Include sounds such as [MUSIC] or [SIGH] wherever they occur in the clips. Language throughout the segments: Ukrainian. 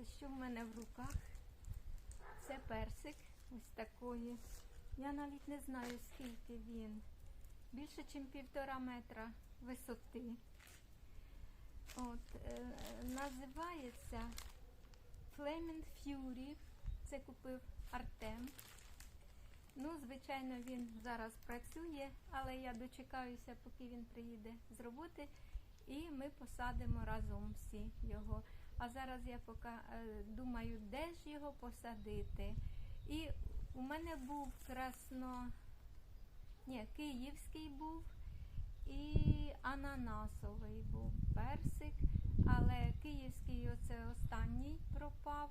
Дивіться, що в мене в руках. Це персик ось такої. Я навіть не знаю, скільки він. Більше, ніж півтора метра висоти. От, е, називається Flaming Fury. Це купив Артем. Ну, звичайно, він зараз працює, але я дочекаюся, поки він приїде з роботи, і ми посадимо разом всі його. А зараз я поки е, думаю, де ж його посадити. І у мене був красно, ні, київський був і ананасовий був персик, але київський оце останній пропав.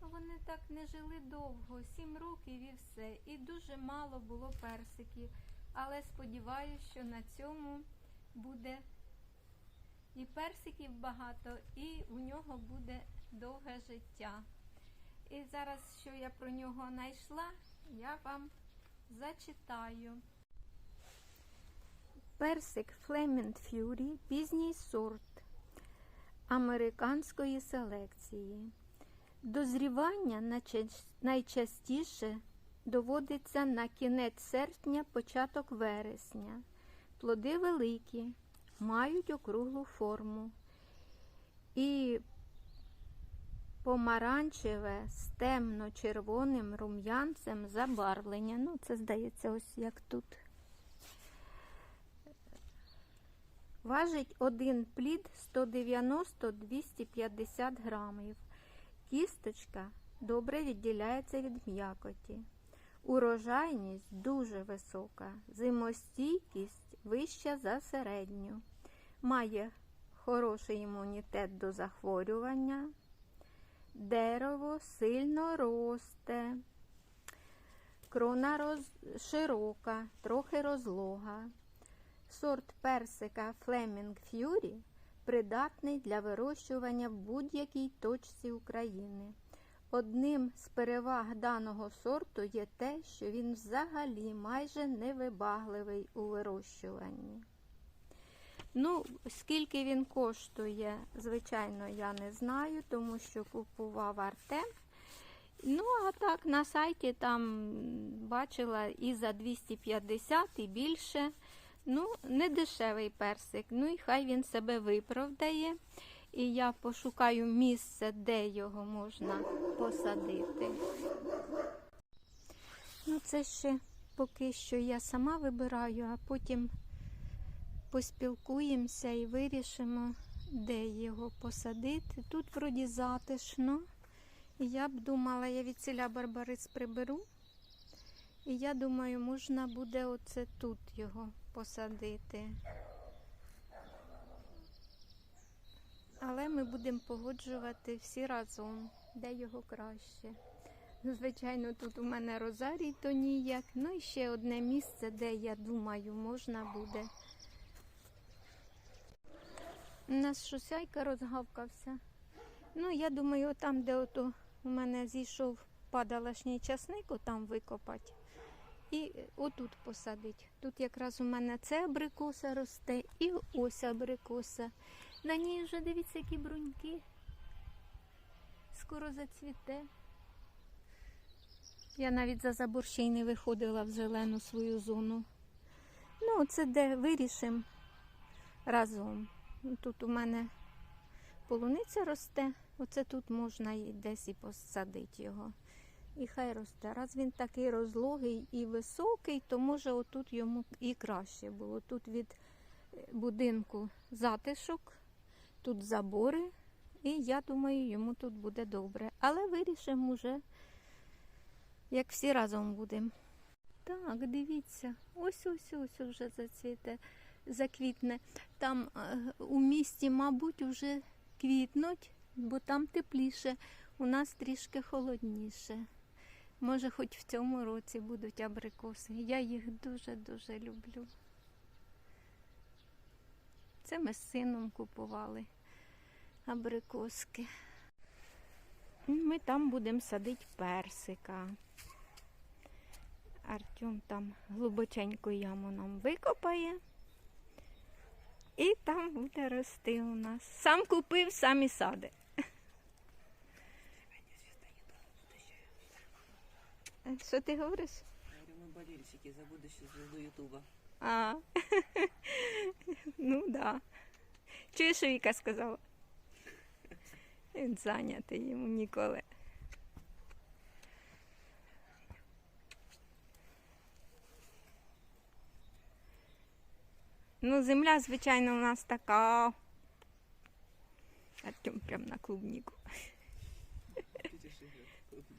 Вони так не жили довго, сім років і все. І дуже мало було персиків. Але сподіваюся, що на цьому буде і персиків багато, і у нього буде довге життя. І зараз, що я про нього знайшла, я вам зачитаю. Персик Flaming Fury пізній сорт американської селекції. Дозрівання найчастіше доводиться на кінець серпня, початок вересня. Плоди великі, мають округлу форму і помаранчеве з темно-червоним рум'янцем забарвлення. Ну, це здається, ось як тут. Важить один плід 190-250 грамів. Кісточка добре відділяється від м'якоті. Урожайність дуже висока, зимостійкість вища за середню. Має хороший імунітет до захворювання. Дерево сильно росте. Крона роз... широка, трохи розлога. Сорт персика Flaming Fury придатний для вирощування в будь-якій точці України. Одним з переваг даного сорту є те, що він взагалі майже невибагливий у вирощуванні. Ну, скільки він коштує, звичайно, я не знаю, тому що купував Артем. Ну, а так, на сайті там бачила і за 250, і більше. Ну, не дешевий персик. Ну і хай він себе виправдає. І я пошукаю місце, де його можна посадити. Ну, це ще поки що я сама вибираю, а потім поспілкуємося і вирішимо, де його посадити. Тут вроді затишно. Я б думала, я від ціля барбарис приберу. І я думаю, можна буде оце тут його посадити. Але ми будемо погоджувати всі разом, де його краще. Ну, Звичайно, тут у мене розарій, то ніяк. Ну і ще одне місце, де я думаю, можна буде. У нас шосяйка розгавкався. Ну, я думаю, там, де ото у мене зійшов падалашній часник, там викопати. І отут посадить. Тут якраз у мене це абрикоса росте і ось абрикоса. На ній вже дивіться, які бруньки. Скоро зацвіте. Я навіть за забор ще й не виходила в зелену свою зону. Ну, це де вирішимо разом. Ну, Тут у мене полуниця росте, оце тут можна і десь і посадити його. І хай росте. Раз він такий розлогий і високий, то може отут йому і краще було. Тут від е, будинку затишок, тут забори, і я думаю, йому тут буде добре. Але вирішимо вже, як всі разом будемо. Так, дивіться, ось ось ось вже зацвіте, заквітне. Там е, у місті, мабуть, вже квітнуть, бо там тепліше, у нас трішки холодніше. Може, хоч в цьому році будуть абрикоси. Я їх дуже-дуже люблю. Це ми з сином купували абрикоски. Ми там будемо садити персика. Артем там глибоченьку яму нам викопає. І там буде рости у нас. Сам купив, сам і сади. Що ти говориш? Ми борілися за будущу звезду Ютуба. А. [LAUGHS] ну да. Чуєш, що Віка сказала? Він зайнятий йому ніколи. Ну, земля, звичайно, у нас така. Артем прям на клубніку.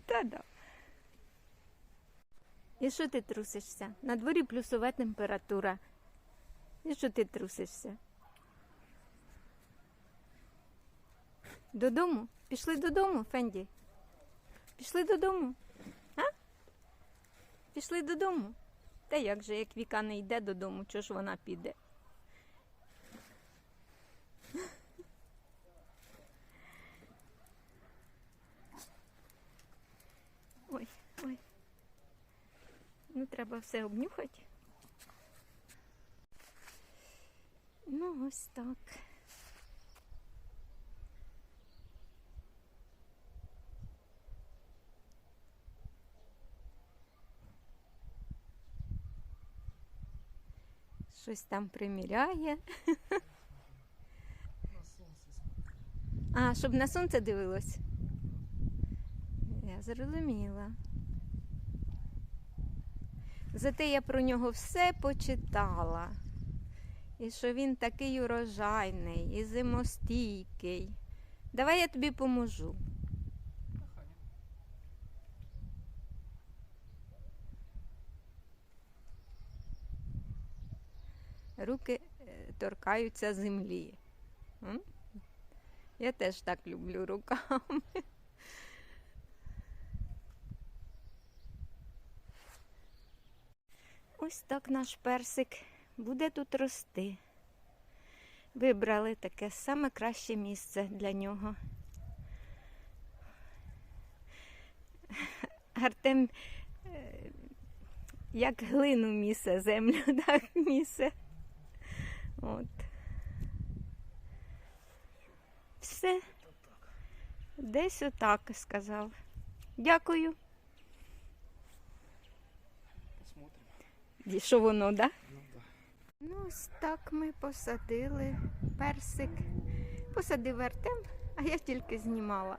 Та да. І що ти трусишся? На дворі плюсова температура. І що ти трусишся? Додому? Пішли додому, Фенді? Пішли додому? А? Пішли додому? Та як же, як Віка не йде додому, чого ж вона піде? Ну, треба все обнюхати. Ну, ось так. Щось там приміряє. А, щоб на сонце дивилось. Я зрозуміла. Зате я про нього все почитала. І що він такий урожайний і зимостійкий. Давай я тобі поможу. Руки е, торкаються землі. Я теж так люблю руками. Ось так наш персик буде тут рости. Вибрали таке саме краще місце для нього. Артем е, як глину місе, землю [LAUGHS] так місе. От. Все. Десь отак сказав. Дякую. Що воно, да. Ну, ось так ми посадили персик. Посадив Артем, а я тільки знімала.